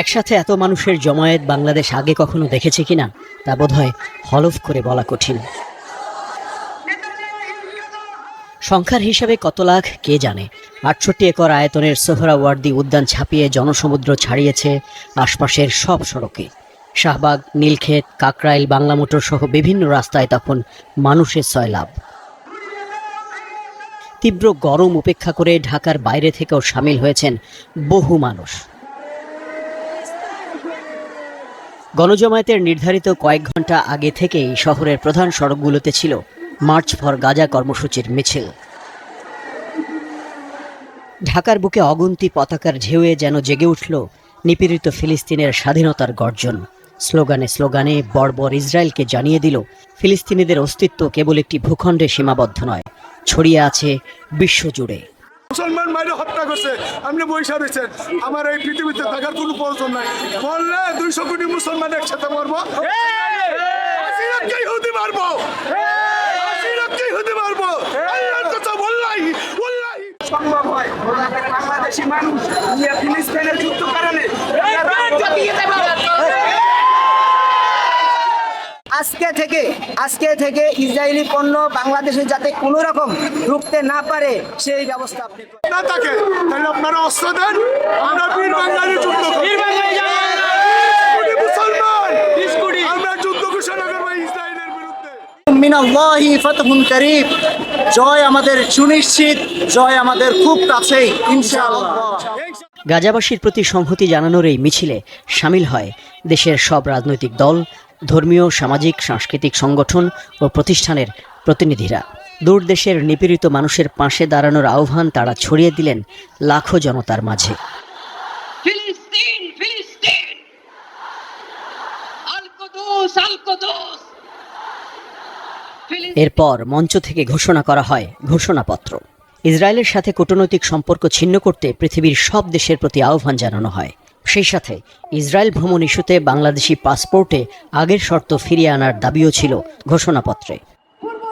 একসাথে এত মানুষের জমায়েত বাংলাদেশ আগে কখনো দেখেছে কিনা, তা বোধহয় হলফ করে বলা কঠিন। সংখ্যার হিসাবে কত লাখ, কে জানে? আটষট্টি একর আয়তনের সোহরাওয়ার্দী উদ্যান ছাপিয়ে জনসমুদ্র ছাড়িয়েছে আশপাশের সব সড়কে। শাহবাগ, নীলক্ষেত, কাকরাইল, বাংলা মোটর সহ বিভিন্ন রাস্তায় তখন মানুষের সয়লাভ তীব্র গরম উপেক্ষা করে ঢাকার বাইরে থেকেও সামিল হয়েছেন বহু মানুষ। গণজমায়েতের নির্ধারিত কয়েক ঘণ্টা আগে থেকেই শহরের প্রধান সড়কগুলোতে ছিল মার্চ ফর গাজা কর্মসূচির মিছিল। ঢাকার বুকে অগুন্তি পতাকার ঢেউয়ে যেন জেগে উঠল নিপীড়িত ফিলিস্তিনের স্বাধীনতার গর্জন। স্লোগানে স্লোগানে বর্বর ইসরায়েলকে জানিয়ে দিল, ফিলিস্তিনিদের অস্তিত্ব কেবল একটি ভূখণ্ডে সীমাবদ্ধ নয়, ছড়িয়ে আছে বিশ্বজুড়ে। মুসলমান মাইরে হত্যা করছে, আপনি বৈশা রয়েছেন আমার এই পৃথিবীতে থাকার কোনো প্রয়োজন নাই। বললে দুইশো কোটি মুসলমান একসাথে মরবো। মারবো। আশিরাতকেই হুদি মারবো। সম্ভব হয়। বাংলাদেশি মানুষ ফিলিস্তিনের যুদ্ধ কারণে আজকে থেকে আজকে থেকে ইসরায়েলি পণ্য বাংলাদেশে যাতে কোনো রকম ঢুকতে না পারে সেই ব্যবস্থা আপনি না থাকে তাহলে আপনারা অস্ত্র দেন আমরা বীর বাঙালি যুদ্ধ মুসলমান। আমরা যুদ্ধ ঘোষণা করব ইসরায়েলের বিরুদ্ধে। মিনাল্লাহি ফাতহুন করিব জয় আমাদের সুনিশ্চিত জয় আমাদের খুব কাছেই ইনশাআল্লাহ। গাজাবাসীর প্রতি সংহতি জানানোর এই মিছিলে সামিল হয় দেশের সব রাজনৈতিক দল ধর্মীয় সামাজিক সাংস্কৃতিক সংগঠন ও প্রতিষ্ঠানের প্রতিনিধিরা। দূর দেশের নিপীড়িত মানুষের পাশে দাঁড়ানোর আহ্বান তারা ছড়িয়ে দিলেন লাখো জনতার মাঝে। এরপর মঞ্চ থেকে ঘোষণা করা হয় ঘোষণাপত্র। ইসরায়েলের সাথে কূটনৈতিক সম্পর্ক ছিন্ন করতে পৃথিবীর সব দেশের প্রতি আহ্বান জানানো হয়। সেই সাথে ইসরায়েল ভ্রমণ ইস্যুতে বাংলাদেশি পাসপোর্টে আগের শর্ত ফিরিয়ে আনার দাবিও ছিল ঘোষণাপত্রে। পূর্ব